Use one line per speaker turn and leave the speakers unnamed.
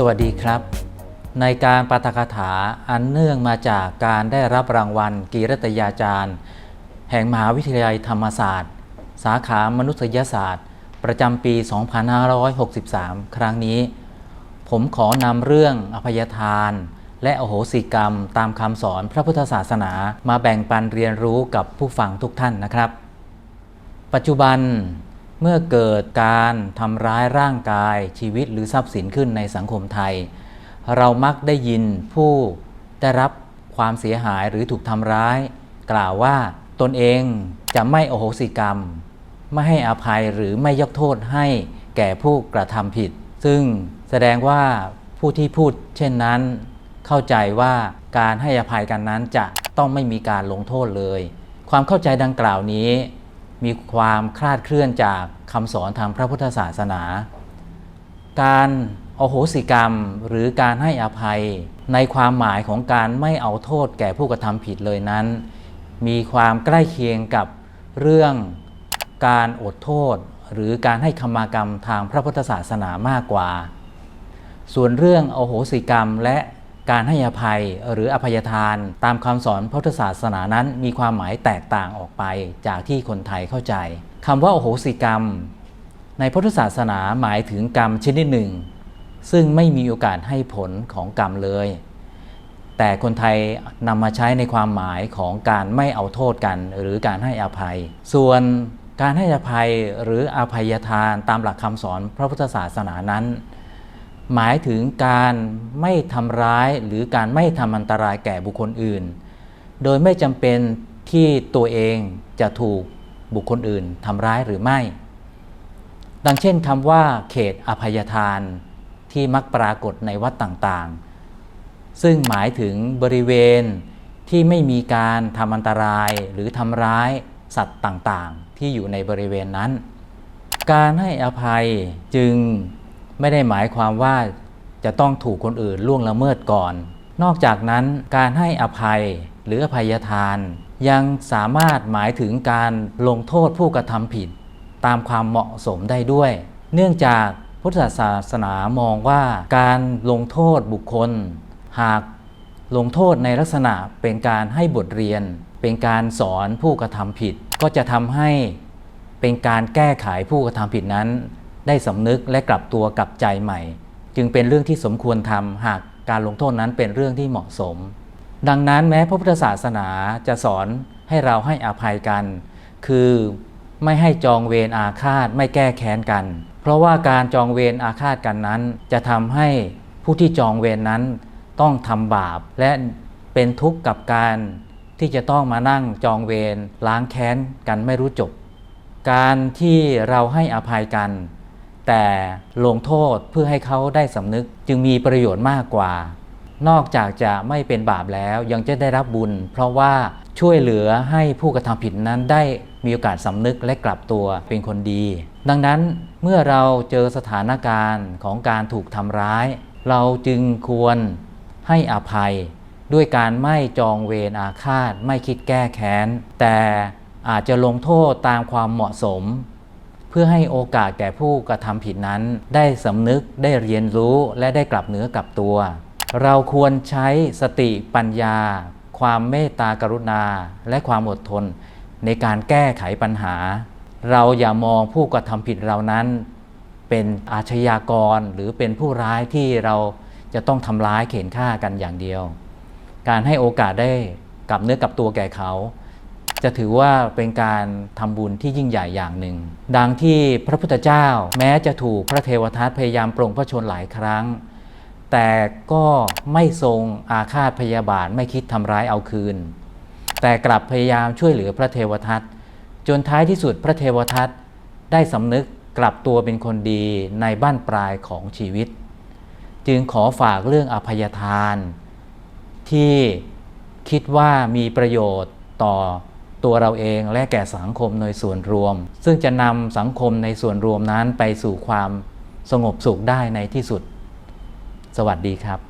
สวัสดีครับ ในการปาฐกถาอันเนื่องมาจากการได้รับรางวัลกีรติยาจารย์ แห่งมหาวิทยาลัยธรรมศาสตร์ สาขามนุษยศาสตร์ ประจำปี 2563 ครั้งนี้ ผมขอนำเรื่องอภัยทาน และอโหสิกรรมตามคำสอนพระพุทธศาสนามาแบ่งปันเรียนรู้กับผู้ฟังทุกท่านนะครับ ปัจจุบัน เมื่อเกิดการทำร้ายร่างกายชีวิตหรือทรัพย์สินขึ้นในสังคมไทย เรามักได้ยินผู้ได้รับความเสียหายหรือถูกทำร้าย กล่าวว่าตนเองจะไม่โอโหสิกรรม ไม่ให้อภัยหรือไม่ยกโทษให้แก่ผู้กระทำผิด ซึ่งแสดงว่าผู้ที่พูดเช่นนั้น เข้าใจว่าการให้อภัยกันนั้นจะต้องไม่มีการลงโทษเลย ความเข้าใจดังกล่าวนี้ มีความคลาดเคลื่อนจากคำสอนทางพระพุทธศาสนา การโอโหสิกรรมหรือการให้อภัย ในความหมายของการไม่เอาโทษแก่ผู้กระทำผิดเลยนั้น มีความใกล้เคียงกับเรื่องการอดโทษ หรือการให้ขมากรรมทางพระพุทธศาสนามากกว่า ส่วนเรื่องโอโหสิกรรมและ การให้อภัยหรืออภัยทาน ตามคำสอนพระพุทธศาสนานั้น มีความหมายแตกต่างออกไปจากที่คนไทยเข้าใจคำว่าโอโหสิกรรม ในพุทธศาสนาหมายถึงกรรมชนิดหนึ่ง ซึ่งไม่มีโอกาสให้ผลของกรรมเลย แต่คนไทยนำมาใช้ในความหมายของการไม่เอาโทษกัน หรือการให้อภัย ส่วนการให้อภัยหรืออภัยทานตามหลักคำสอนพระพุทธศาสนานั้น หมายถึงการไม่ทำร้ายหรือการไม่ทำอันตรายแก่บุคคลอื่น โดยไม่จำเป็นที่ตัวเองจะถูกบุคคลอื่นทำร้ายหรือไม่ ดังเช่นคำว่า เขตอภัยทานที่มักปรากฏในวัดต่างๆ ซึ่งหมายถึงบริเวณที่ไม่มีการทำอันตรายหรือทำร้ายสัตว์ต่างๆ ที่อยู่ในบริเวณนั้น การให้อภัยจึง ไม่ได้หมายความว่าจะต้องถูกคนอื่นล่วงละเมิดก่อน นอกจากนั้นการให้อภัยหรืออภัยทาน ยังสามารถหมายถึงการลงโทษผู้กระทำผิด ตามความเหมาะสมได้ด้วย เนื่องจากพุทธศาสนามองว่าการลงโทษบุคคล หากลงโทษในลักษณะเป็นการให้บทเรียน เป็นการสอนผู้กระทำผิด ก็จะทำให้เป็นการแก้ไขผู้กระทำผิดนั้น ได้สำนึกและกลับตัวกลับใจใหม่ จึงเป็นเรื่องที่สมควรทำหากการลงโทษนั้นเป็นเรื่องที่เหมาะสม ดังนั้นแม้พระพุทธศาสนาจะสอนให้เราให้อภัยกัน คือไม่ให้จองเวรอาฆาตไม่แก้แค้นกัน เพราะว่าการจองเวรอาฆาตกันนั้น จะทำให้ผู้ที่จองเวรนนั้นต้องทำบาปและเป็นทุกข์กับการที่จะต้องมานั่งจองเวรล้างแค้นกันไม่รู้จบ การที่เราให้อภัยกัน แต่ลงโทษเพื่อให้เขาได้สำนึกจึงมีประโยชน์มากกว่า นอกจากจะไม่เป็นบาปแล้วยังจะได้รับบุญ เพราะว่าช่วยเหลือให้ผู้กระทำผิดนั้นได้มีโอกาสสำนึกและกลับตัวเป็นคนดี ดังนั้นเมื่อเราเจอสถานการณ์ของการถูกทำร้าย เราจึงควรให้อภัย ด้วยการไม่จองเวรอาฆาตไม่คิดแก้แค้น แต่อาจจะลงโทษตามความเหมาะสม เพื่อให้โอกาสแก่ผู้กระทำผิดนั้น ได้สำนึกได้เรียนรู้และได้กลับเนื้อกลับตัว เราควรใช้สติปัญญา ความเมตตากรุณา และความอดทน ในการแก้ไขปัญหา เราอย่ามองผู้กระทำผิดเรานั้น เป็นอาชญากรหรือเป็นผู้ร้ายที่เราจะต้องทำร้ายเข็นฆ่ากันอย่างเดียว การให้โอกาสได้กลับเนื้อกลับตัวแก่เขา จะถือว่าเป็นการทำบุญที่ยิ่งใหญ่อย่างหนึ่ง ดังที่พระพุทธเจ้า แม้จะถูกพระเทวทัตพยายามปรงพระชนหลายครั้ง แต่ก็ไม่ทรงอาฆาตพยาบาทไม่คิดทำร้ายเอาคืน แต่กลับพยายามช่วยเหลือพระเทวทัตจนท้ายที่สุดพระเทวทัตได้สำนึกกลับตัวเป็นคนดีในบ้านปลายของชีวิต จึงขอฝากเรื่องอภัยทาน ที่คิดว่ามีประโยชน์ต่อ ตัวเราเองและแก่สังคมในส่วนรวม ซึ่งจะนำสังคมในส่วนรวมนั้นไปสู่ความสงบสุขได้ในที่สุด สวัสดีครับ